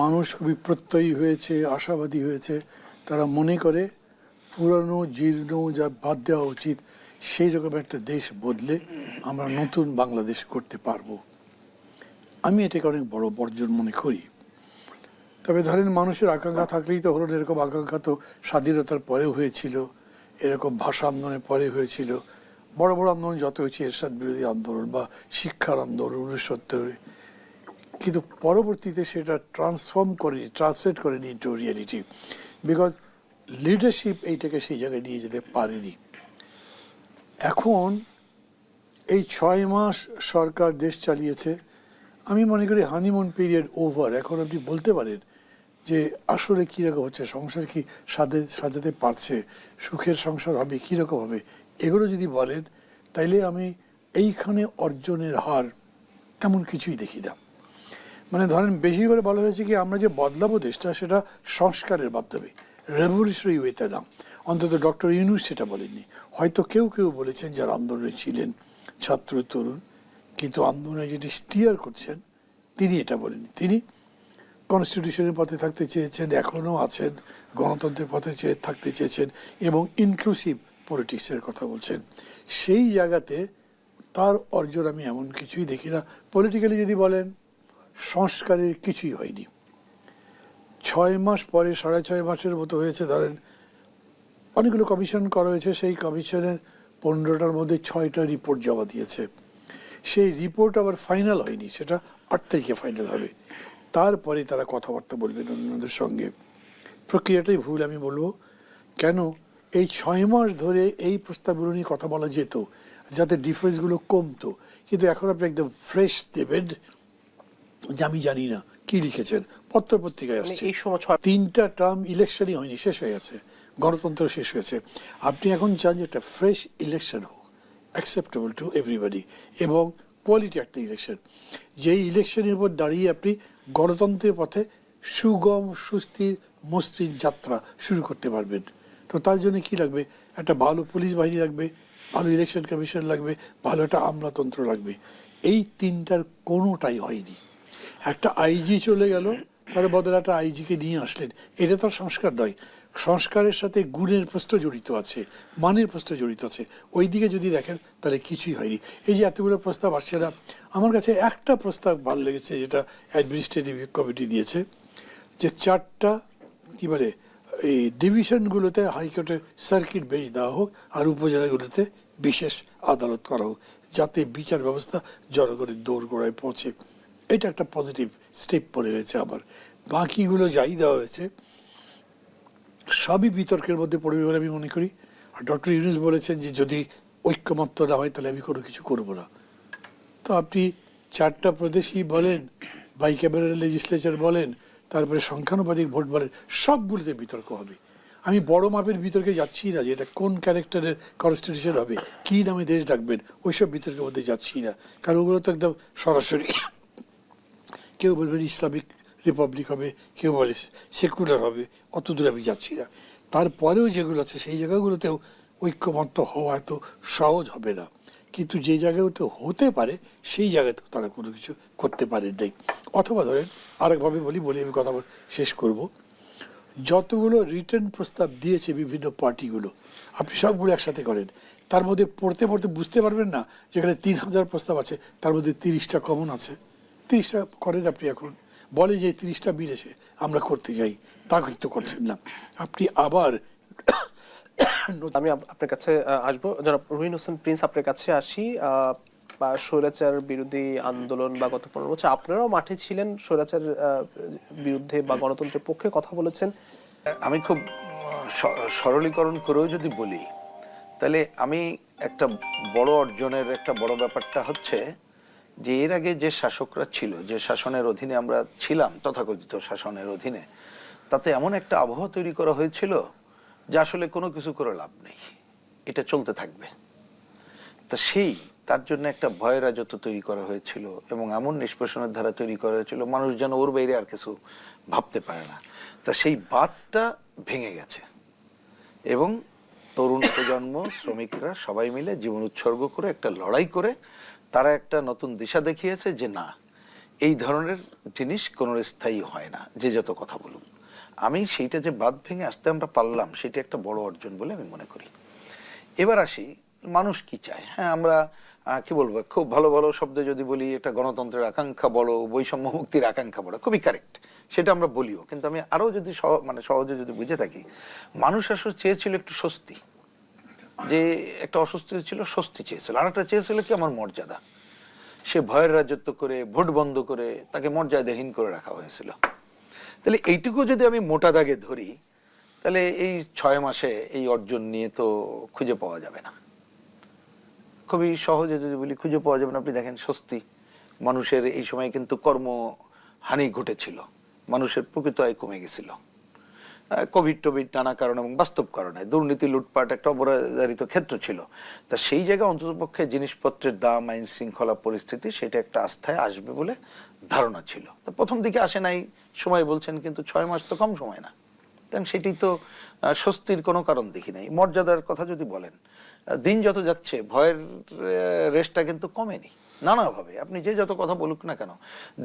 মানুষ খুবই প্রত্যয়ী হয়েছে, আশাবাদী হয়েছে। তারা মনে করে, পুরানো, জীর্ণ যা বাদ দেওয়া উচিত, সেই রকম একটা দেশ বদলে আমরা নতুন বাংলাদেশ করতে পারব। আমি এটাকে অনেক বড় বর্জন মনে করি। তবে ধরেন, মানুষের আকাঙ্ক্ষা থাকলেই তো হলো এরকম আকাঙ্ক্ষা তো স্বাধীনতার পরেও হয়েছিল, এরকম ভাষা আন্দোলনের পরে হয়েছিল। বড় বড় আন্দোলন যত হয়েছে, এরশাদ বিরোধী আন্দোলন বা শিক্ষার আন্দোলন উনিশশো সত্তরে কিন্তু পরবর্তীতে সেটা ট্রান্সফর্ম করে ট্রান্সলেট করেনি ইন্টু রিয়েলিটি বিকজ লিডারশিপ এইটাকে সেই জায়গায় নিয়ে যেতে পারেনি। এখন এই ছয় মাস সরকার দেশ চালিয়েছে, আমি মনে করি হানিমুন পিরিয়ড ওভার এখন আপনি বলতে পারেন যে আসলে কীরকম হচ্ছে, সংসার কি সাজে, সাজাতে পারছে, সুখের সংসার হবে কীরকম হবে, এগুলো যদি বলেন তাইলে আমি এইখানে অর্জনের হার এমন কিছুই দেখি না। মানে ধরেন বেশি করে বলা হয়েছে কি, আমরা যে বদলাবো দেশটা, সেটা সংস্কারের মাধ্যমে রেভলিউশনারি ওয়েতে না অন্তত ডক্টর ইউনুস সেটা বলেননি। হয়তো কেউ কেউ বলেছেন যারা আন্দোলনে ছিলেন, ছাত্র, তরুণ, কিন্তু আন্দোলনে যেটি স্টিয়ার করছেন, তিনি এটা বলেননি। তিনি কনস্টিটিউশনের পথে থাকতে চেয়েছেন এখনও আছেন, গণতন্ত্রের পথে চেয়ে থাকতে চেয়েছেন এবং ইনক্লুসিভ পলিটিক্সের কথা বলছেন। সেই জায়গাতে তার অর্জন আমি এমন কিছুই দেখি না। পলিটিক্যালি যদি বলেন সংস্কারের কিছুই হয়নি। ছয় মাস পরে, সাড়ে ছয় মাসের মতো হয়েছে, ধরেন, অনেকগুলো কমিশন করা হয়েছে, সেই কমিশনের পনেরোটার মধ্যে ছয়টা রিপোর্ট জমা দিয়েছে। সেই রিপোর্ট আবার ফাইনাল হয়নি, সেটা আট তারিখে ফাইনাল হবে। তারপরে তারা কথাবার্তা বলবেন অন্যদের সঙ্গে। প্রক্রিয়াটাই ভুল, আমি বলব। কেন? এই ছয় মাস ধরে এই প্রস্তাবগুলো নিয়ে কথা বলা যেত, যাতে ডিফারেন্সগুলো কমতো। কিন্তু এখন আপনি একদম ফ্রেশ, দেবেন যে আমি জানি না কি লিখেছেন? পত্র পত্রিকায় মানে আসছে। তিনটা টার্ম ইলেকশনই হয়নি শেষ হয়ে গেছে। গণতন্ত্র শেষ হয়েছে। আপনি এখন চান যে একটা ফ্রেশ ইলেকশন হোক অ্যাকসেপ্টেবল টু এভরিবডি এবং কোয়ালিটি একটা ইলেকশন যেই ইলেকশনের উপর দাঁড়িয়ে আপনি গণতন্ত্রের পথে সুগম সুস্থির মসৃণ যাত্রা শুরু করতে পারবেন। তো তার জন্য কি লাগবে? একটা ভালো পুলিশ বাহিনী লাগবে ভালো ইলেকশন কমিশন লাগবে ভালো একটা আমলাতন্ত্র লাগবে। এই তিনটার কোনোটাই হয়নি। একটা আইজি চলে গেল, তার বদলে একটা আইজিকে নিয়ে আসলেন। এটা তো আর সংস্কার নয়। সংস্কারের সাথে গুণের প্রশ্ন জড়িত আছে, মানের প্রশ্ন জড়িত আছে। ওই দিকে যদি দেখেন, তাহলে কিছুই হয়নি। এই যে এতগুলো প্রস্তাব আসছে না, আমার কাছে একটা প্রস্তাব ভালো লেগেছে, যেটা অ্যাডমিনিস্ট্রেটিভ কমিটি দিয়েছে, যে চারটা, কি বলে, এই ডিভিশনগুলোতে হাইকোর্টের সার্কিট বেঞ্চ দেওয়া হোক, আর উপজেলাগুলোতে বিশেষ আদালত করা হোক, যাতে বিচার ব্যবস্থা জনগণের দৌড় গোড়ায় পৌঁছে। এটা একটা পজিটিভ স্টেপ পড়ে রয়েছে আবার বাকিগুলো যাই দেওয়া হয়েছে, সবই বিতর্কের মধ্যে পড়বে বলে আমি মনে করি। আর ডক্টর ইউনুস বলেছেন যে, যদি ঐক্যমত্য না হয়, তাহলে আমি কোনো কিছু করব না। তো আপনি চারটা প্রদেশই বলেন বাই ক্যাবিনেট লেজিসলেচার বলেন, তারপরে সংখ্যানুপাতিক ভোট বলেন, সবগুলোতে বিতর্ক হবে। আমি বড় মাপের বিতর্কে যাচ্ছি না যে এটা কোন ক্যারেক্টারের কনস্টিটিউশন হবে, কী নামে দেশ ডাকবেন, ওইসব বিতর্কের মধ্যে যাচ্ছি না। কারণ ওগুলো তো একদম সরাসরি কেউ বলবেন ইসলামিক রিপাবলিক হবে, কেউ বলে সেকুলার হবে, অত দূরে আমি যাচ্ছি না। তারপরেও যেগুলো আছে, সেই জায়গাগুলোতেও ঐক্যমত্য হওয়া এত সহজ হবে না। কিন্তু যে জায়গাগুলোতে হতে পারে, সেই জায়গাতেও তারা কোনো কিছু করতে পারে নাই। অথবা ধরেন, আরেকভাবে বলি বলি আমি কথা শেষ করব। যতগুলো রিটার্ন প্রস্তাব দিয়েছে বিভিন্ন পার্টিগুলো, আপনি সবগুলো একসাথে করেন, তার মধ্যে পড়তে পড়তে বুঝতে পারবেন না, যেখানে তিন হাজার প্রস্তাব আছে, তার মধ্যে তিরিশটা কমন আছে। তিরিশটা করেন আপনি এখন। বলে যে তিরিশটা মিলেছে আমরা করতে যাই তা কিন্তু করছেন না। আপনি আবার আমি আপনার কাছে আসব। জনাব রুহিন হোসেন প্রিন্স আপনার কাছে আসি। বা স্বৈরাচার বিরোধী আন্দোলন বা গত পনেরো বছর আপনারাও মাঠে ছিলেন স্বৈরাচার বিরুদ্ধে বা গণতন্ত্রের পক্ষে কথা বলেছেন। আমি খুব স- সরলীকরণ করেও যদি বলি তাহলে আমি একটা বড় অর্জনের একটা বড় ব্যাপারটা হচ্ছে যে এর আগে যে শাসকরা ছিল, যে শাসনের অধীনে আমরা ছিলাম, তথাকথিত শাসনের অধীনে, তাতে এমন একটা আবহাওয়া তৈরি করা হয়েছিল যে আসলে কোনো কিছু করে লাভ নেই। এটা চলতে থাকবে। তা সেই, তার জন্য একটা ভয় রাজত্ব তৈরি করা হয়েছিল এবং এমন নিষ্পেষণের ধারা তৈরি করা হয়েছিল, মানুষ যেন ওর বাইরে আর কিছু ভাবতে পারে না। তা সেই বাদটা ভেঙে গেছে এবং তরুণ প্রজন্ম, শ্রমিকরা সবাই মিলে জীবন উৎসর্গ করে, একটা লড়াই করে তারা একটা নতুন দিশা দেখিয়েছে যে না, এই ধরনের জিনিস কোনো স্থায়ী হয় না, যে যত কথা বলুন। আমি সেইটা যে বাদ ভেঙে আসতে আমরা পারলাম, সেটা একটা বড় অর্জন বলে আমি মনে করি। এবার আসি, মানুষ কি চায়? হ্যাঁ আমরা কি বলব, খুব ভালো ভালো শব্দে যদি বলি এটা গণতন্ত্রের আকাঙ্ক্ষা বড় বৈষম্য মুক্তির আকাঙ্ক্ষা বড় খুবই কারেক্ট সেটা আমরা বলিও। কিন্তু আমি আরও যদি মানে সহজে যদি বুঝে থাকি, মানুষ আসলে চেয়েছিল একটু স্বস্তি। যে একটা অস্বস্তি ছিল, স্বস্তি চেয়েছিল। আর একটা চেয়েছিল কি, আমার মর্যাদা। সে ভয়ের রাজত্ব করে, ভোট বন্ধ করে তাকে মর্যাদাহীন করে রাখা হয়েছিল। তাহলে এইটুকু যদি আমি মোটা দাগে ধরি, তাহলে এই ছয় মাসে এই অর্জন নিয়ে তো খুঁজে পাওয়া যাবে না। খুবই সহজে যদি বলি, খুঁজে পাওয়া যাবে না। আপনি দেখেন, স্বস্তি মানুষের এই সময় কিন্তু কর্ম হানি ঘটেছিল। মানুষের প্রকৃত আয় কমে গেছিল। কোভিড টোভিড নানা কারণ এবং বাস্তব কারণে। দুর্নীতি, লুটপাট একটা অপরাধারিত ক্ষেত্র ছিল। তা সেই জায়গায় অন্ততপক্ষে জিনিসপত্রের দাম, আইন শৃঙ্খলা পরিস্থিতি সেটা একটা আস্থায় আসবে বলে ধারণা ছিল। তো প্রথম দিকে আসে নাই, সময় বলছেন কিন্তু ছয় মাস তো কম সময় না। কারণ সেটি তো স্বস্তির কোনো কারণ দেখি নাই। মর্যাদার কথা যদি বলেন দিন যত যাচ্ছে, ভয়ের রেসটা কিন্তু কমেনি। নানাভাবে। আপনি যে যত কথা বলুক না কেন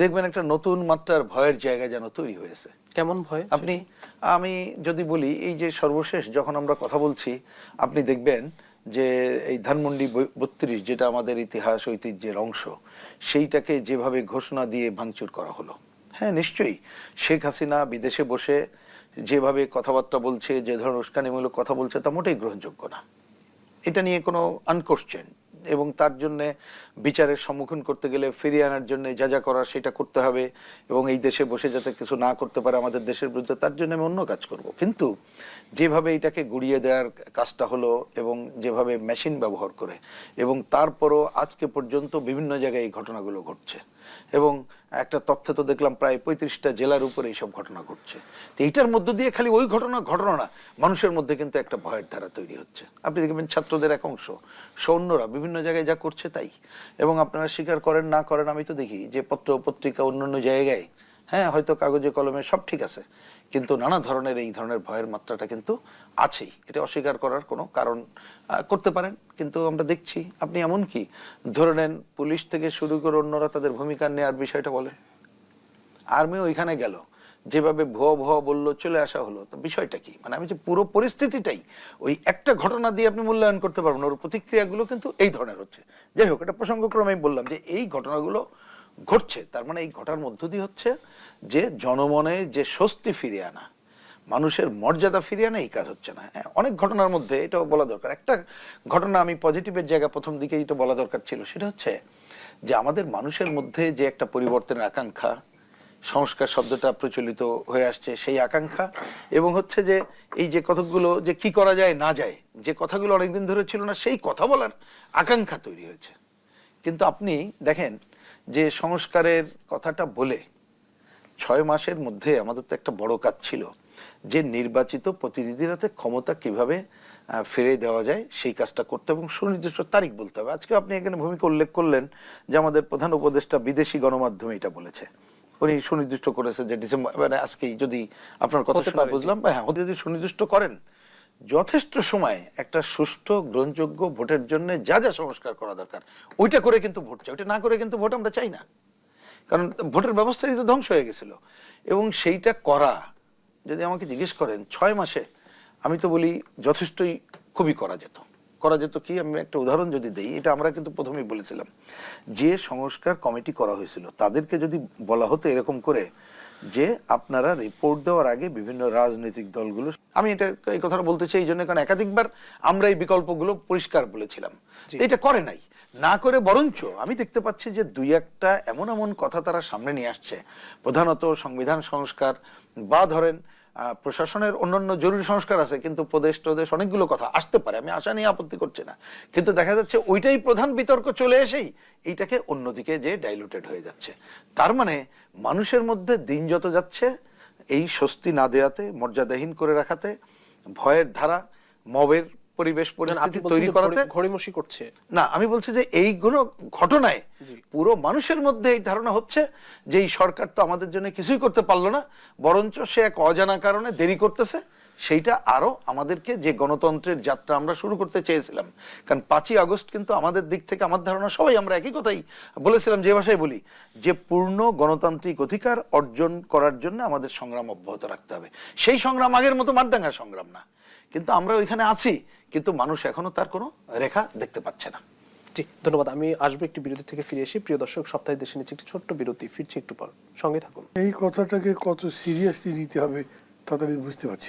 দেখবেন একটা নতুন মাত্রার ভয়ের জায়গা যেন তৈরি হয়েছে। কেমন ভয়? আপনি আমি যদি বলি এই যে সর্বশেষ যখন আমরা কথা বলছি আপনি দেখবেন যে এই ধানমন্ডি বত্রিশ যেটা আমাদের ইতিহাস ঐতিহ্যের অংশ সেইটাকে যেভাবে ঘোষণা দিয়ে ভাঙচুর করা হলো। হ্যাঁ নিশ্চয়ই। শেখ হাসিনা বিদেশে বসে যেভাবে কথাবার্তা বলছে যে ধরনের উস্কানিমূলক কথা বলছে তা মোটেই গ্রহণযোগ্য না। এটা নিয়ে কোনো আনকোশ্চেন এবং তার জন্য বিচারের সম্মুখীন করতে গেলে ফিরিয়ে আনার জন্য যা যা করার সেটা করতে হবে এবং এই দেশে বসে যাতে কিছু না করতে পারে আমাদের দেশের বিরুদ্ধে, তার জন্য আমি অন্য কাজ করব। কিন্তু যেভাবে এটাকে গুড়িয়ে দেওয়ার কাজটা হলো এবং যেভাবে মেশিন ব্যবহার করে এবং তারপরও আজকে পর্যন্ত বিভিন্ন জায়গায় এই ঘটনাগুলো ঘটছে। এবং একটা তথ্য তো দেখলাম প্রায় পঁয়ত্রিশটা জেলার উপরে এইসব ঘটনা ঘটছে। তো এইটার মধ্য দিয়ে খালি ওই ঘটনা ঘটনা না, মানুষের মধ্যে কিন্তু একটা ভয়ের ধারা তৈরি হচ্ছে। আপনি দেখবেন ছাত্রদের এক অংশ, সৈন্যরা বিভিন্ন জায়গায় যা করছে তাই। এবং আপনারা স্বীকার করেন না করেন আমি তো দেখি যে পত্র পত্রিকা অন্য অন্য জায়গায় হ্যাঁ হয়তো কাগজে কলমে সব ঠিক আছে। কিন্তু নানা ধরনের এই ধরনের ভয়ের মাত্রাটা কিন্তু আছেই। এটা অস্বীকার করার কোনো কারণ করতে পারেন। কিন্তু আমরা দেখছি আপনি এমন কি? ধরে নেন পুলিশ থেকে শুরু করে অন্যরা তাদের ভূমিকা নেওয়ার বিষয়টা বলে। আর্মি ওইখানে গেল। যেভাবে ভুয়া ভুয়া বলল, চলে আসা হলো। তো বিষয়টা কি? মানে আমি যে পুরো পরিস্থিতিটাই ওই একটা ঘটনা দিয়ে আপনি মূল্যায়ন করতে পারবেন ওর প্রতিক্রিয়াগুলো কিন্তু এই ধরনের হচ্ছে। যাই হোক এটা প্রসঙ্গক্রমে বললাম যে এই ঘটনাগুলো ঘটছে তার মানে এই ঘটার মধ্য দিয়ে হচ্ছে যে জনমনে যে স্বস্তি ফিরিয়ে আনা মানুষের মর্যাদা ফিরিয়ে আনা এই কাজ হচ্ছে না। হ্যাঁ, অনেক ঘটনার মধ্যে এটাও বলা দরকার। একটা ঘটনা আমি পজিটিভের জায়গা প্রথম দিকে এটা বলা দরকার ছিল সেটা হচ্ছে যে আমাদের মানুষের মধ্যে যে একটা পরিবর্তনের আকাঙ্ক্ষা সংস্কার শব্দটা প্রচলিত হয়ে আসছে সেই আকাঙ্ক্ষা এবং হচ্ছে যে এই যে কতগুলো যে কি করা যায় না যায় যে কথাগুলো অনেকদিন ধরে ছিল না সেই কথা বলার আকাঙ্ক্ষা তৈরি হয়েছে। কিন্তু আপনি দেখেন যে সংস্কারের কথাটা বলে ছয় মাসের মধ্যে আমাদের তো একটা বড় কাজ ছিল যে নির্বাচিত প্রতিনিধির হাতে ক্ষমতা কীভাবে ফিরে দেওয়া যায় সেই কাজটা করতে এবং সুনির্দিষ্ট তারিখ বলতে হবে। আজকে আপনি এখানে ভূমিকা উল্লেখ করলেন যে আমাদের প্রধান উপদেষ্টা বিদেশি গণমাধ্যমে এটা বলেছে। উনি সুনির্দিষ্ট করেছে যে ডিসেম্বর মানে আজকেই যদি আপনার কথা শুনে বুঝলাম হ্যাঁ যদি সুনির্দিষ্ট করেন যথেষ্ট সময় একটা সুষ্ঠু, গ্রহণযোগ্য ভোটের জন্য যা যা সংস্কার করা দরকার, ওইটা করে কিন্তু ভোট চাই। ওইটা না করে কিন্তু ভোট আমরা চাই না। কারণ ভোটের ব্যবস্থাই তো ধ্বংস হয়ে গেছিল। এবং সেইটা করা, যদি আমাকে জিজ্ঞেস করেন, ছয় মাসে আমি তো বলি যথেষ্টই খুবই করা যেত। করা যেত কি? আমি একটা উদাহরণ যদি দেই, এটা আমরা কিন্তু প্রথমেই বলেছিলাম। যে সংস্কার কমিটি করা হয়েছিল, তাদেরকে যদি বলা হতো এরকম করে যে আপনারা রিপোর্ট দেওয়ার আগে বিভিন্ন রাজনৈতিক দলগুলো আমি এটা এই কথাটা বলতে চাই এই জন্য কারণ একাধিকবার আমরা এই বিকল্পগুলো পরিষ্কার বলেছিলাম। এটা করে নাই। না করে বরঞ্চ আমি দেখতে পাচ্ছি যে দুই একটা এমন এমন কথা তারা সামনে নিয়ে আসছে। প্রধানত সংবিধান সংস্কার বা ধরেন প্রশাসনের অন্যান্য জরুরি সংস্কার আছে, কিন্তু প্রদেশ প্রদেশ অনেকগুলো কথা আসতে পারে, আমি আশা নিয়ে আপত্তি করছি না। কিন্তু দেখা যাচ্ছে ওইটাই প্রধান বিতর্ক চলে এসেই এইটাকে অন্যদিকে যে ডাইলুটেড হয়ে যাচ্ছে। তার মানে মানুষের মধ্যে দিন যত যাচ্ছে, এই স্বস্তি না দেয়াতে, মর্যাদাহীন করে রাখাতে, ভয়ের ধারা, মবের পরিবেশ পরিস্থিতি তৈরি করাতে ঘড়িমসি করছে। না আমি বলছি যে এইগুলো ঘটনায় পুরো মানুষের মধ্যে এই ধারণা হচ্ছে যে এই সরকার তো আমাদের জন্য কিছুই করতে পারল না বরঞ্চ সে এক অজানা কারণে দেরি করতেছে। সেইটা আরও আমাদেরকে যে গণতন্ত্রের যাত্রা আমরা শুরু করতে চেয়েছিলাম কারণ পাঁচই আগস্ট কিন্তু আমাদের দিক থেকে আমার ধারণা সবাই আমরা একই কথাই বলেছিলাম যে ভাষায় বলি যে পূর্ণ গণতান্ত্রিক অধিকার অর্জন করার জন্য আমাদের সংগ্রাম অব্যাহত রাখতে হবে। সেই সংগ্রাম আগের মতো মারদাঙ্গা সংগ্রাম না। কিন্তু আমরা ওইখানে আছি কিন্তু মানুষ এখনও তার কোনো রেখা দেখতে পাচ্ছে না। জি ধন্যবাদ। আমি আসব একটি বিরতি থেকে ফিরে এসে। প্রিয় দর্শক সপ্তাহে দেশে নিচ্ছে একটি ছোট্ট বিরতি। ফিরছি একটু পর। সঙ্গে থাকুন। এই কথাটাকে কত সিরিয়াসলি নিতে হবে তা আমি বুঝতে পারছি